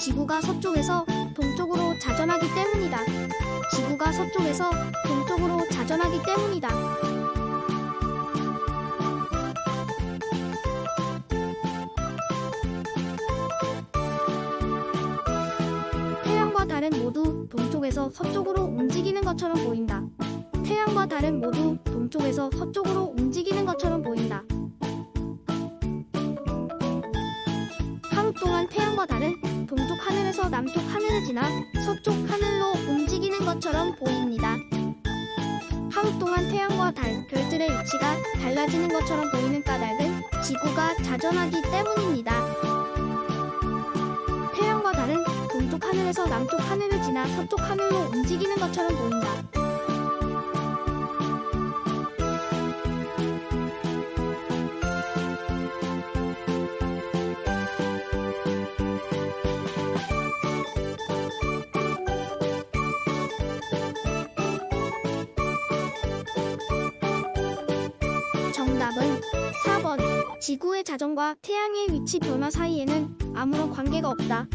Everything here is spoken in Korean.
지구가 서쪽에서 동쪽으로 자전하기 때문이다. 지구가 서쪽에서 동쪽으로 자전하기 때문이다. 태양과 달은 모두 동쪽에서 서쪽으로 움직이는 것처럼 보인다. 태양과 달은 모두 동쪽에서 서쪽으로 움직이는 것처럼 보인다. 하루 동안 태양과 달은 동쪽 하늘에서 남쪽 하늘을 지나 서쪽 하늘로 움직이는 것처럼 보입니다. 하루 동안 태양과 달, 별들의 위치가 달라지는 것처럼 보이는 까닭은 지구가 자전하기 때문입니다. 태양과 달은 동쪽 하늘에서 남쪽 하늘을 지나 서쪽 하늘로 움직이는 것처럼 보인다. 정답은 4번. 지구의 자전과 태양의 위치 변화 사이에는 아무런 관계가 없다.